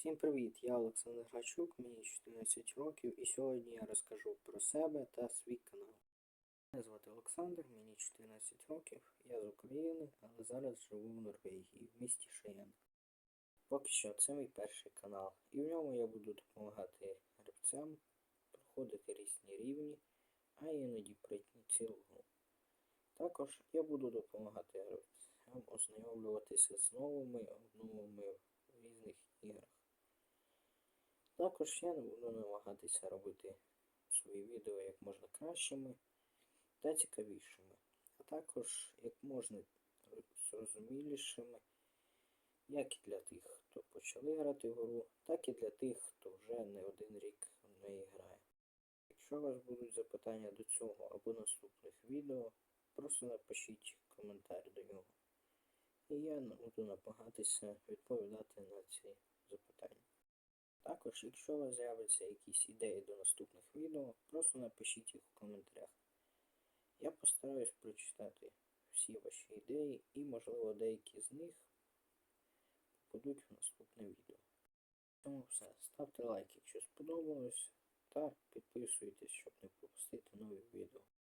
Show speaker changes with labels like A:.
A: Всім привіт! Я Олександр Грачук, мені 14 років і сьогодні я розкажу про себе та свій канал. Мене звати Олександр, мені 14 років, я з України, але зараз живу в Норвегії, в місті Шиєн. Поки що це мій перший канал, і в ньому я буду допомагати гравцям проходити різні рівні, а іноді пройти цілу. Також я буду допомагати гравцям ознайомлюватися з новими обновами в різних іграх. Також я буду намагатися робити свої відео як можна кращими та цікавішими, а також як можна зрозумілішими, як і для тих, хто почали грати в гру, так і для тих, хто вже не один рік в неї грає. Якщо у вас будуть запитання до цього або наступних відео, просто напишіть коментар до нього. І я буду намагатися відповідати на ці запитання. Також, якщо у вас з'являться якісь ідеї до наступних відео, просто напишіть їх в коментарях. Я постараюсь прочитати всі ваші ідеї і, можливо, деякі з них попадуть в наступне відео. Тому все. Ставте лайк, якщо сподобалось, та підписуйтесь, щоб не пропустити нові відео.